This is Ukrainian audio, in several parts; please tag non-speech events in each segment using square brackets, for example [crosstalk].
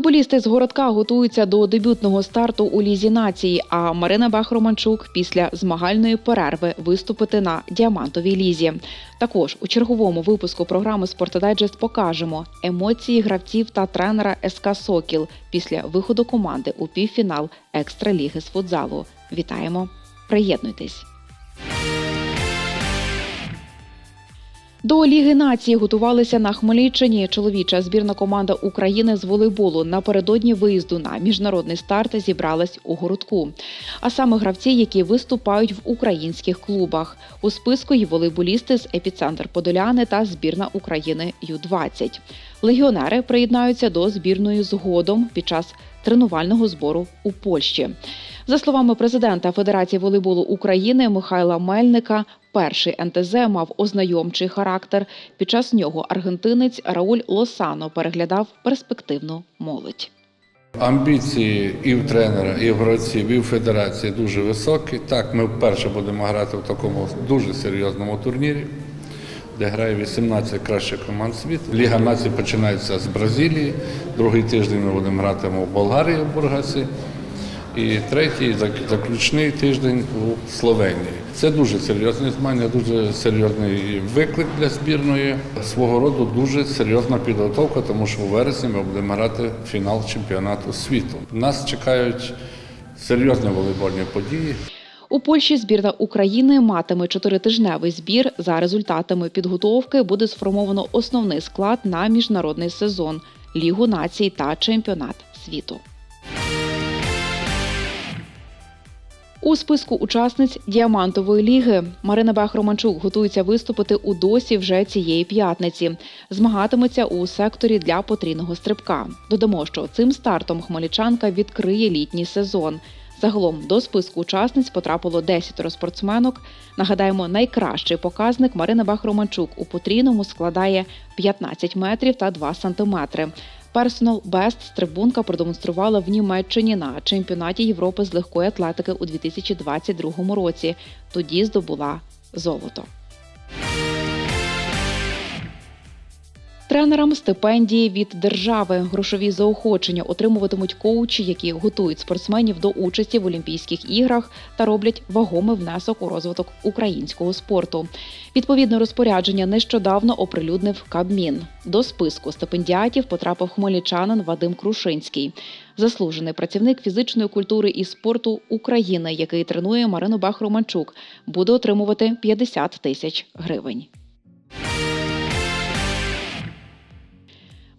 Волейболісти з городка готуються до дебютного старту у лізі нації. А Марина Бах-Романчук після змагальної перерви виступити на діамантовій лізі. Також у черговому випуску програми «Спортодайджест» покажемо емоції гравців та тренера СК Сокіл після виходу команди у півфінал екстраліги з футзалу. Вітаємо! Приєднуйтесь! До Ліги нації готувалися на Хмельниччині. Чоловіча збірна команда України з волейболу напередодні виїзду на міжнародний старт зібралась у городку. А саме гравці, які виступають в українських клубах. У списку є волейболісти з епіцентр Подоляни та збірна України Ю-20. Легіонери приєднаються до збірної згодом під час тренувального збору у Польщі. За словами президента Федерації волейболу України Михайла Мельника, перший НТЗ мав ознайомчий характер. Під час нього аргентинець Рауль Лосано переглядав перспективну молодь. Амбіції і в тренера, і в гравців, і в федерації дуже високі. Так, ми вперше будемо грати в такому дуже серйозному турнірі, де грає 18 кращих команд світу. Ліга націй починається з Бразилії. Другий тиждень ми будемо грати в Болгарії в Бургасі. І третій заключний тиждень у Словенії. Це дуже серйозне змагання, дуже серйозний виклик для збірної. Свого роду дуже серйозна підготовка, тому що у вересні ми будемо грати фінал чемпіонату світу. Нас чекають серйозні волейбольні події. У Польщі збірна України матиме чотиритижневий збір. За результатами підготовки буде сформовано основний склад на міжнародний сезон, Лігу націй та чемпіонат світу. У списку учасниць діамантової ліги Марина Бах-Романчук готується виступити у досі вже цієї п'ятниці. Змагатиметься у секторі для потрійного стрибка. Додамо, що цим стартом хмельничанка відкриє літній сезон. Загалом до списку учасниць потрапило 10 спортсменок. Нагадаємо, найкращий показник Марини Бах-Романчук у потрійному складає 15 метрів та 2 сантиметри. Персонал Бест стрибунка продемонструвала в Німеччині на чемпіонаті Європи з легкої атлетики у 2022 році. Тоді здобула золото. Тренерам стипендії від держави грошові заохочення отримуватимуть коучі, які готують спортсменів до участі в Олімпійських іграх та роблять вагомий внесок у розвиток українського спорту. Відповідне розпорядження нещодавно оприлюднив Кабмін. До списку стипендіатів потрапив хмельничанин Вадим Крушинський, заслужений працівник фізичної культури і спорту України, який тренує Марину Бах-Романчук, буде отримувати 50 тисяч гривень.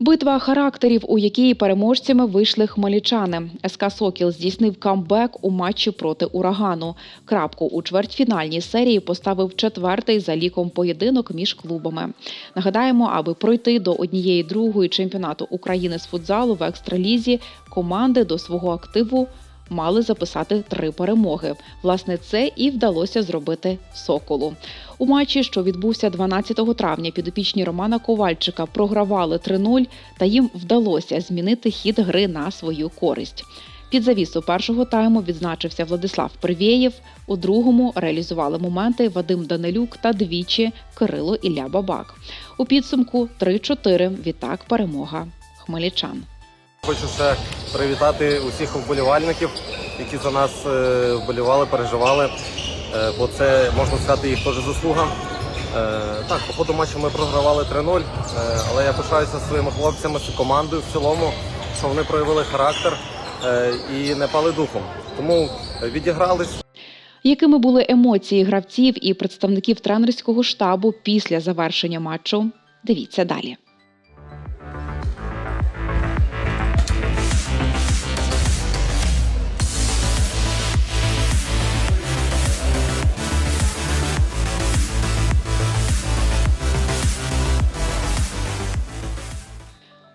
Битва характерів, у якій переможцями вийшли хмельничани. СК Сокіл здійснив камбек у матчі проти урагану. Крапку у чвертьфінальній серії поставив четвертий за ліком поєдинок між клубами. Нагадаємо, аби пройти до однієї другої чемпіонату України з футзалу в екстралізі, команди до свого активу мали записати три перемоги. Власне, це і вдалося зробити Соколу. У матчі, що відбувся 12 травня, підопічні Романа Ковальчика програвали 3-0, та їм вдалося змінити хід гри на свою користь. Під завісу першого тайму відзначився Владислав Первєєв. У другому реалізували моменти Вадим Данилюк та двічі Кирило Ілля Бабак. У підсумку 3-4 відтак перемога хмельничан. Хочу ще привітати усіх вболівальників, які за нас е, вболівали, переживали. Е, бо це можна сказати їх теж заслуга. Е, так, по ходу матчу ми програвали 3-0, е, але я пишаюся своїми хлопцями, командою в цілому, що вони проявили характер і не пали духом. Тому відігрались. Якими були емоції гравців і представників тренерського штабу після завершення матчу? Дивіться далі.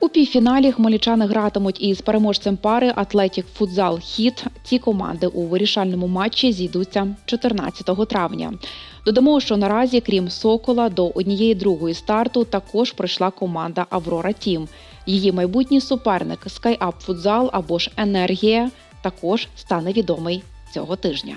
У півфіналі хмельничани гратимуть із переможцем пари Атлетік Футзал Хіт. Ці команди у вирішальному матчі зійдуться 14 травня. Додамо, що наразі, крім Сокола, до однієї другої старту також прийшла команда Аврора Тім. Її майбутній суперник SkyUp Футзал або ж Енергія також стане відомий цього тижня.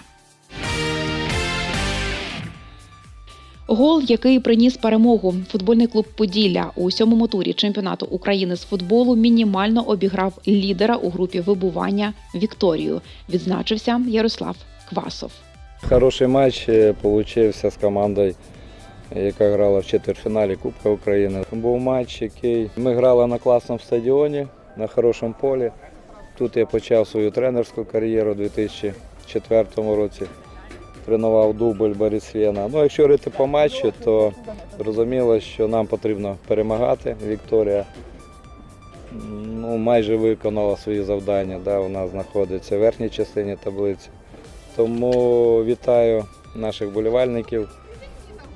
Гол, який приніс перемогу, футбольний клуб Поділля у сьомому турі чемпіонату України з футболу мінімально обіграв лідера у групі вибування Вікторію. Відзначився Ярослав Квасов. Хороший матч е, получився з командою, яка грала в четвертьфіналі Кубка України. Був матч, який ми грали на класному стадіоні, на хорошому полі. Тут я почав свою тренерську кар'єру у 2004 році. Тренував дубль Борисвєна. Ну, якщо говорити по матчу, то зрозуміло, що нам потрібно перемагати. Вікторія ну, майже виконала свої завдання. Да, вона знаходиться в верхній частині таблиці. Тому вітаю наших болівальників,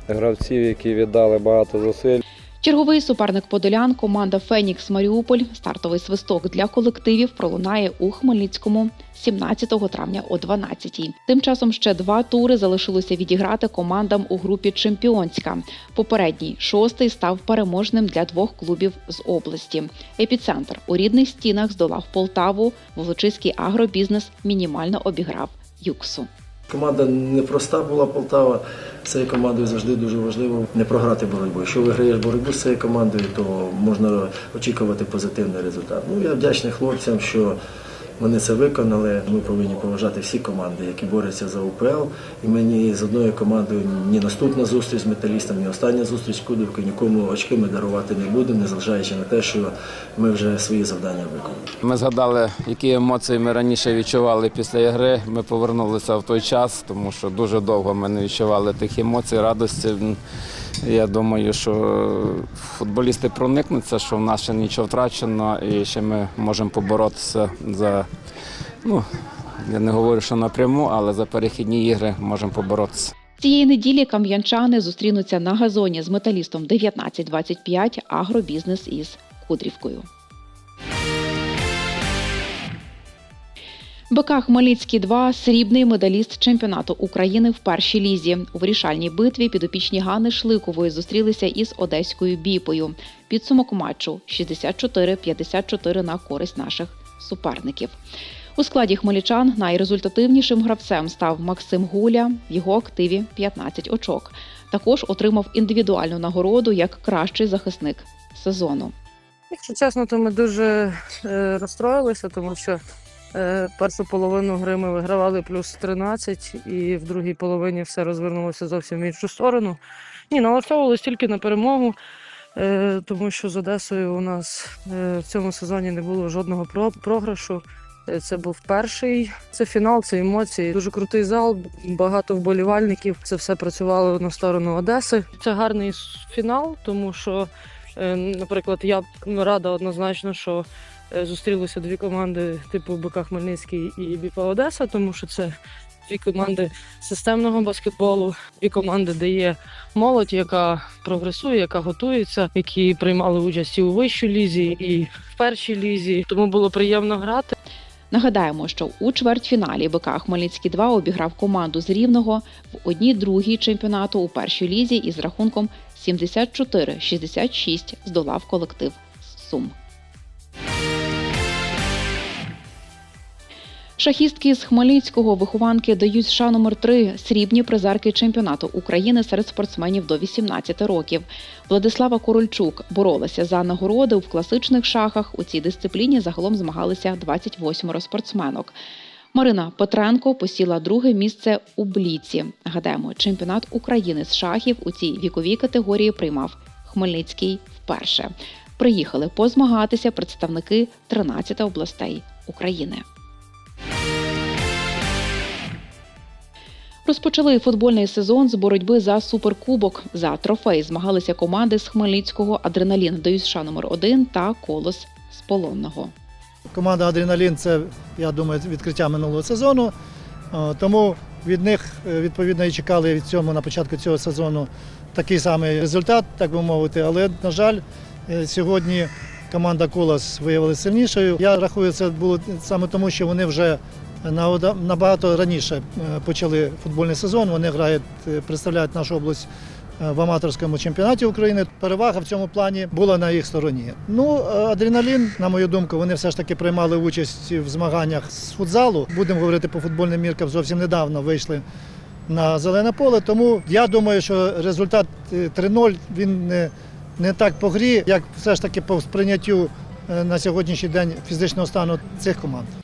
гравців, які віддали багато зусиль. Черговий суперник Подолян, команда Фенікс Маріуполь. Стартовий свисток для колективів пролунає у Хмельницькому 17 травня о 12 Тим часом ще два тури залишилося відіграти командам у групі Чемпіонська. Попередній шостий став переможним для двох клубів з області. Епіцентр у рідних стінах здолав Полтаву. Волочиський агробізнес мінімально обіграв Юксу. Команда непроста була Полтава. З цією командою завжди дуже важливо не програти боротьбу. Якщо виграєш боротьбу з цією командою, то можна очікувати позитивний результат. Ну я вдячний хлопцям, що вони це виконали. Ми повинні поважати всі команди, які борються за УПЛ. І мені з одною командою ні наступна зустріч з металістом, ні остання зустріч Кудовки, нікому очки ми дарувати не будемо, незважаючи на те, що ми вже свої завдання виконали. Ми згадали, які емоції ми раніше відчували після ігри. Ми повернулися в той час, тому що дуже довго ми не відчували тих емоцій, радості. Я думаю, що футболісти проникнуться, що в нас ще нічого втрачено, і ще ми можемо поборотися за, ну, я не говорю, що напряму, але за перехідні ігри можемо поборотися. Цієї неділі кам'янчани зустрінуться на газоні з металістом 19-25 агробізнес із Кудрівкою. БК Хмельницький 2 срібний медаліст чемпіонату України в першій лізі. У вирішальній битві підопічні Гани Шликової зустрілися із одеською біпою. Підсумок матчу 64-54 на користь наших суперників. У складі хмельничан найрезультативнішим гравцем став Максим Гуля. В його активі 15 очок. Також отримав індивідуальну нагороду як кращий захисник сезону. Якщо чесно, то ми дуже е, розстроїлися, тому що першу половину гри ми вигравали плюс 13, і в другій половині все розвернулося зовсім в іншу сторону. Ні, налаштовувалися тільки на перемогу, е, тому що з Одесою у нас е, в цьому сезоні не було жодного програшу. Е, Це був перший, це фінал, це емоції. Дуже крутий зал, багато вболівальників. Це все працювало на сторону Одеси. Це гарний фінал, тому що Е, Наприклад, я рада однозначно, що е, зустрілися дві команди типу БК Хмельницький і БІПА Одеса, тому що це дві команди системного баскетболу, дві команди, де є молодь, яка прогресує, яка готується, які приймали участь і у вищій лізі, і в першій лізі. Тому було приємно грати. Нагадаємо, що у чвертьфіналі БК Хмельницький 2 обіграв команду з Рівного в одній другій чемпіонату у першій лізі із рахунком 74-66 здолав колектив Сум. Шахістки з Хмельницького вихованки дають США номер 3 срібні призерки чемпіонату України серед спортсменів до 18 років. Владислава Корольчук боролася за нагороди в класичних шахах. У цій дисципліні загалом змагалися 28 спортсменок. Марина Петренко посіла друге місце у бліці. Гадаємо, чемпіонат України з шахів у цій віковій категорії приймав Хмельницький вперше. Приїхали позмагатися представники 13 областей України. Розпочали футбольний сезон з боротьби за суперкубок. За трофей змагалися команди з Хмельницького Адреналін ДЮСШ номер 1 та Колос з Полонного. Команда Адреналін це, я думаю, відкриття минулого сезону. Тому від них е, відповідно і чекали від цьому на початку цього сезону такий самий результат, так би мовити. Але, на жаль, е, сьогодні команда Колос виявилася сильнішою. Я рахую, це було саме тому, що вони вже набагато раніше е, почали футбольний сезон. Вони грають, е, представляють нашу область е, в аматорському чемпіонаті України. Перевага в цьому плані була на їх стороні. Ну, адреналін, на мою думку, вони все ж таки приймали участь в змаганнях з футзалу. Будемо говорити по футбольним міркам. Зовсім недавно вийшли на зелене поле. Тому я думаю, що результат е, 3-0 він не, не так по грі, як все ж таки по сприйняттю на сьогоднішній день фізичного стану цих команд.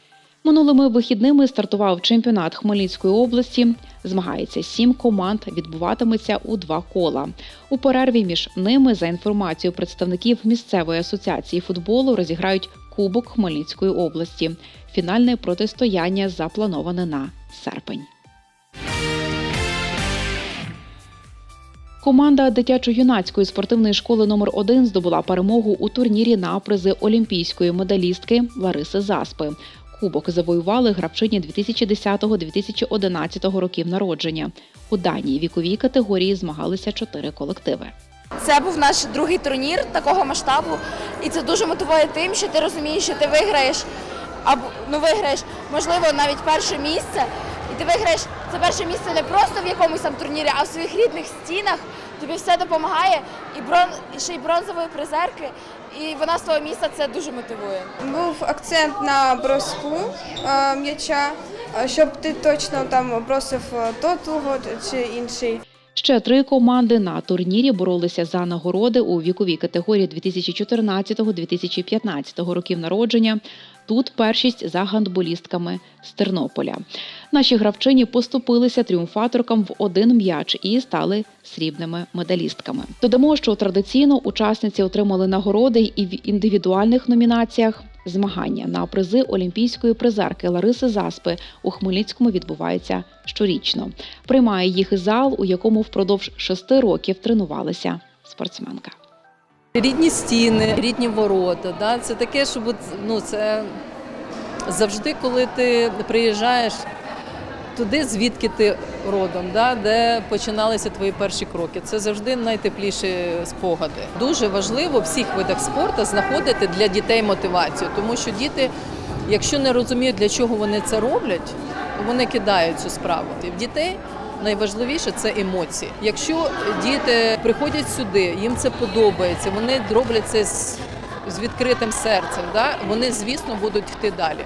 Минулими вихідними стартував чемпіонат Хмельницької області. Змагається сім команд, відбуватиметься у два кола. У перерві між ними, за інформацією представників місцевої асоціації футболу, розіграють Кубок Хмельницької області. Фінальне протистояння заплановане на серпень. Команда дитячо-юнацької спортивної школи номер 1 здобула перемогу у турнірі на призи олімпійської медалістки Лариси Заспи. Кубок завоювали гравчині 2010-2011 років народження. У даній віковій категорії змагалися чотири колективи. Це був наш другий турнір такого масштабу, і це дуже мотивує тим, що ти розумієш, що ти виграєш або ну виграєш, можливо, навіть перше місце. І ти виграєш це перше місце не просто в якомусь там турнірі, а в своїх рідних стінах. Тобі все допомагає, і брон ще й бронзової призерки. І вона з того міста це дуже мотивує. Був акцент на броску е, м'яча, е, щоб ти точно там бросив то того чи інший. Ще три команди на турнірі боролися за нагороди у віковій категорії 2014-2015 років народження. Тут першість за гандболістками з Тернополя. Наші гравчині поступилися тріумфаторкам в один м'яч і стали срібними медалістками. Додамо, що традиційно учасниці отримали нагороди і в індивідуальних номінаціях. Змагання на призи олімпійської призерки Лариси Заспи у Хмельницькому відбуваються щорічно. Приймає їх зал, у якому впродовж шести років тренувалася спортсменка. Рідні стіни, рідні ворота. Да? Це таке, що ну, це завжди, коли ти приїжджаєш туди, звідки ти родом, да? де починалися твої перші кроки. Це завжди найтепліші спогади. Дуже важливо в всіх видах спорту знаходити для дітей мотивацію, тому що діти, якщо не розуміють, для чого вони це роблять, вони кидають цю справу. І в дітей найважливіше це емоції. Якщо діти приходять сюди, їм це подобається, вони роблять це з, відкритим серцем, да? вони, звісно, будуть йти далі.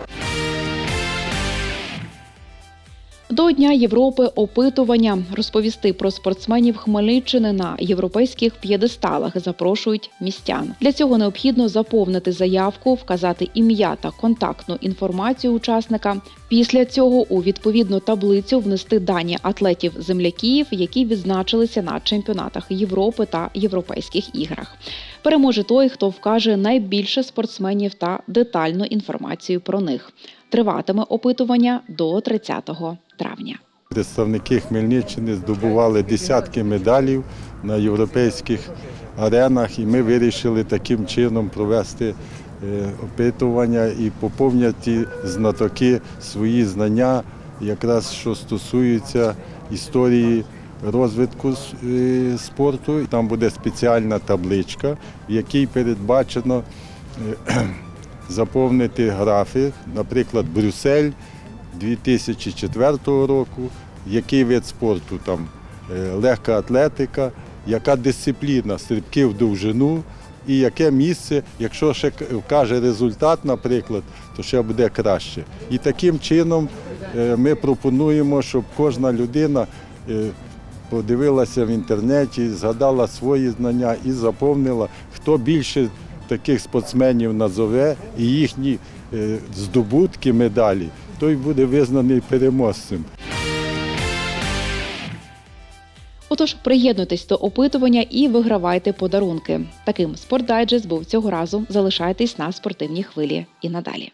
До Дня Європи опитування розповісти про спортсменів Хмельниччини на європейських п'єдесталах запрошують містян. Для цього необхідно заповнити заявку, вказати ім'я та контактну інформацію учасника. Після цього у відповідну таблицю внести дані атлетів земляків, які відзначилися на чемпіонатах Європи та європейських іграх. Переможе той, хто вкаже найбільше спортсменів та детальну інформацію про них. Триватиме опитування до 30 травня. Представники Хмельниччини здобували десятки медалів на європейських аренах, і ми вирішили таким чином провести е, опитування і поповнять ті знатоки свої знання, якраз що стосуються історії розвитку е, спорту. Там буде спеціальна табличка, в якій передбачено е, [clears throat] заповнити графік, наприклад, Брюссель 2004 року, який вид спорту там е, легка атлетика, яка дисципліна, стрибки в довжину і яке місце, якщо ще вкаже результат, наприклад, то ще буде краще. І таким чином е, ми пропонуємо, щоб кожна людина е, подивилася в інтернеті, згадала свої знання і заповнила, хто більше таких спортсменів назове і їхні здобутки, медалі, той буде визнаний переможцем. Отож, приєднуйтесь до опитування і вигравайте подарунки. Таким спортдайджест був цього разу. Залишайтесь на спортивній хвилі і надалі.